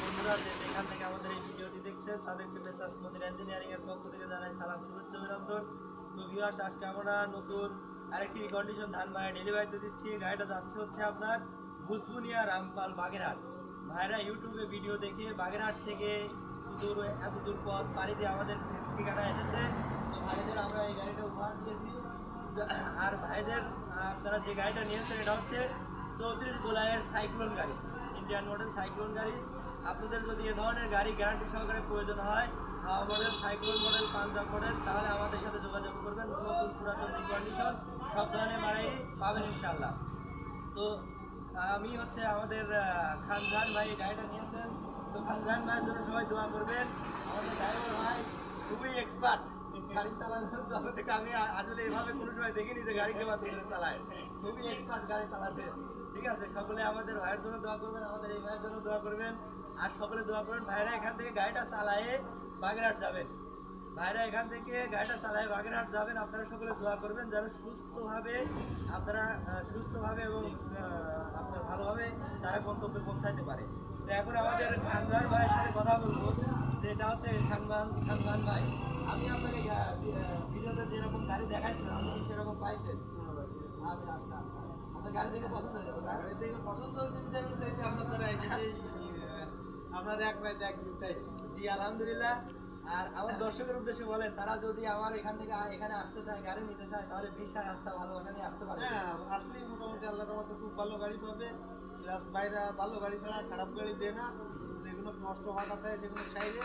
বন্ধুরা থেকে আমাদের এই ভিডিওটি দেখছেন, তাদেরকে মেসাজ মদির ইঞ্জিনিয়ারিং পক্ষ থেকে ভিউয়ার্স নতুন আরেকটি ধান ডেলিভারিতে দিচ্ছি। গাড়িটা হচ্ছে আপনার ভুজবুনিয়া রামপাল, বাগেরহাট। ভাইরা ইউটিউবে ভিডিও দেখে বাগেরহাট থেকে সুদূর এত দূর পথ পাড়ি দিয়ে আমাদের ঠিকানা এসেছে। তো ভাইদের আমরা এই গাড়িটা উপহার দিয়েছি। আর ভাইদের, আপনারা যে গাড়িটা নিয়েছেন, এটা হচ্ছে চৌত্রিশ গোলায়ের সাইক্লোন গাড়ি। ইন্ডিয়ান মডেল সাইক্লোন গাড়ি। আপনাদের যদি এ ধরনের গাড়ি গ্যারান্টি সহকারে প্রয়োজন হয়, হাওয়া model cyclone model Punjab model তাহলে আমাদের সাথে যোগাযোগ করবেন। নতুন পুরাতন কন্ডিশন সব ধরনের মারাই পাবেন ইনশাল্লাহ তো, আমি হচ্ছে আমাদের খানজান ভাই গাড়িটা নিয়েছেন। তো খানজান ভাইয়ের জন্য সবাই দোয়া করবেন। আমাদের ড্রাইভার ভাই খুবই এক্সপার্ট গাড়ি চালানোর আমি আসলে এভাবে কোনো সময় দেখিনি যে গাড়ি ধরে চালায়। খুবই এক্সপার্ট গাড়ি চালাতে। ঠিক আছে? সকলে আমাদের ভাইয়ের জন্য দোয়া করবেন, আমাদের এই ভাইয়ের জন্য দোয়া করবেন। আর সকলে দোয়া করবেন, ভাইরা এখান থেকে গাড়িটা চালায়ে বাগেরহাট যাবেন। ভাইরা এখান থেকে গাড়িটা চালায় বাগেরহাট যাবেন, আপনারা সকলে দোয়া করবেন যেন সুস্থভাবে আপনারা সুস্থভাবে এবং আপনার ভালোভাবে তারা গন্তব্যে পৌঁছাইতে পারে। তো এখন আমাদের ভাইয়ের সাথে কথা বলব। হচ্ছে ভাই। আমি আপনাকে ভিডিওতে যেরকম গাড়ি দেখাইছিলাম আপনি কি সেরকম পাইছেন? আচ্ছা আচ্ছা আচ্ছা। আপনার গাড়ি দেখে পছন্দ হয়েছে গাড়ি দেখে পছন্দ হয়েছে আপনার দ্বারা এই যে এই, আহ, আপনার এক রাত একদিন তাই। জি আলহামদুলিল্লাহ। আর আমার দর্শকের উদ্দেশ্যে বলেন তারা যদি আমার এখান থেকে এখানে আসতে চায় গাড়ি নিতে চায় তাহলে বিশ্বাস রাস্তা ভালোবাসা নিয়ে আসতে পারে হ্যাঁ আসলেই মোটামুটি আল্লাহর মতো খুব ভালো গাড়ি পাবে। বাইরে ভালো গাড়ি ছাড়া খারাপ গাড়ি দেয় না। নষ্ট হওয়া থাকে সেগুলো চাইলে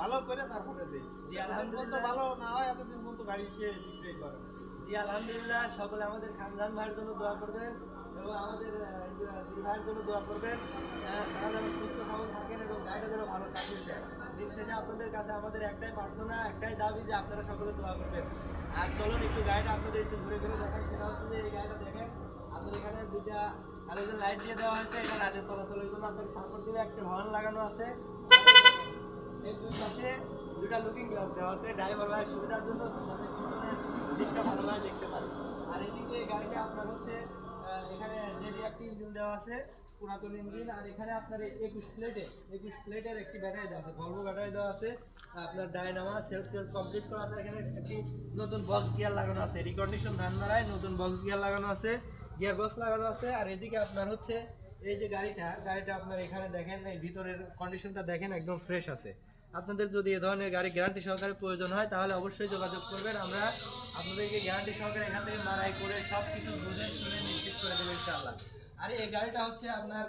ভালো করে তারপরে দেয় জি, আলহামদুলিল্লাহ। ভালো না হয় এতদিন পর্যন্ত গাড়ি সে বিক্রয় করে। জি আলহামদুলিল্লাহ সকলে আমাদের খানদান ভাইয়ের জন্য দোয়া করবেন এবং আমাদের ভাইয়ের জন্য দোয়া করবেন। তারা যেন সুস্থ সবল থাকেন এবং গাড়িটা যেন ভালো সার্ভিস দেয় দিন শেষে আপনাদের কাছে আমাদের একটাই প্রার্থনা একটাই দাবি যে আপনারা সকলে দোয়া করবেন। আর চলুন একটু গাড়িটা আপনাদের একটু ঘুরে ঘুরে দেখাই। সেটা হচ্ছে যে এই গাড়িটা দেখেন আপনাদের এখানে দুইটা হ্যালোজেন লাইট দিয়ে দেওয়া হয়েছে এখানে লাইটে চলাচলের জন্য আপনাদের সাপোর্ট দিবে একটা হর্ন লাগানো আছে। এই দুই পাশে দুটা লুকিং গ্লাস দেওয়া আছে ড্রাইভার ভাইয়ের সুবিধার জন্য পিছনের দিকটা ভালোভাবে দেখতে পারে। আর এদিকে গাড়িটা আপনার হচ্ছে এখানে জেডি একটি ইঞ্জিন দেওয়া আছে, পুরাতন ইঞ্জিন আর এখানে আপনার একুশ প্লেটে একুশ প্লেটের একটি ব্যাটারি দেওয়া আছে ভলভো ব্যাটারি দেওয়া আছে, আপনার ডায়নামা সেলফ টেল কমপ্লিট করা আছে, এখানে একটি নতুন বক্স গিয়ার লাগানো আছে রিকন্ডিশন ধান মারায় নতুন বক্স গিয়ার লাগানো আছে গিয়ার বক্স লাগানো আছে, আর এদিকে আপনার হচ্ছে এই যে গাড়িটা গাড়িটা আপনার এখানে দেখেন, এই ভিতরের কন্ডিশনটা দেখেন, একদম ফ্রেশ আছে। আপনাদের যদি এ ধরনের গাড়ি গ্যারান্টি সহকারে প্রয়োজন হয়, তাহলে অবশ্যই যোগাযোগ করবেন। আমরা আপনাদেরকে গ্যারান্টি সহকারে এখান থেকে মারাই করে সব কিছু বুঝে শুনে নিশ্চিত করে দেবেন ইনশাআল্লাহ। আর এই গাড়িটা হচ্ছে আপনার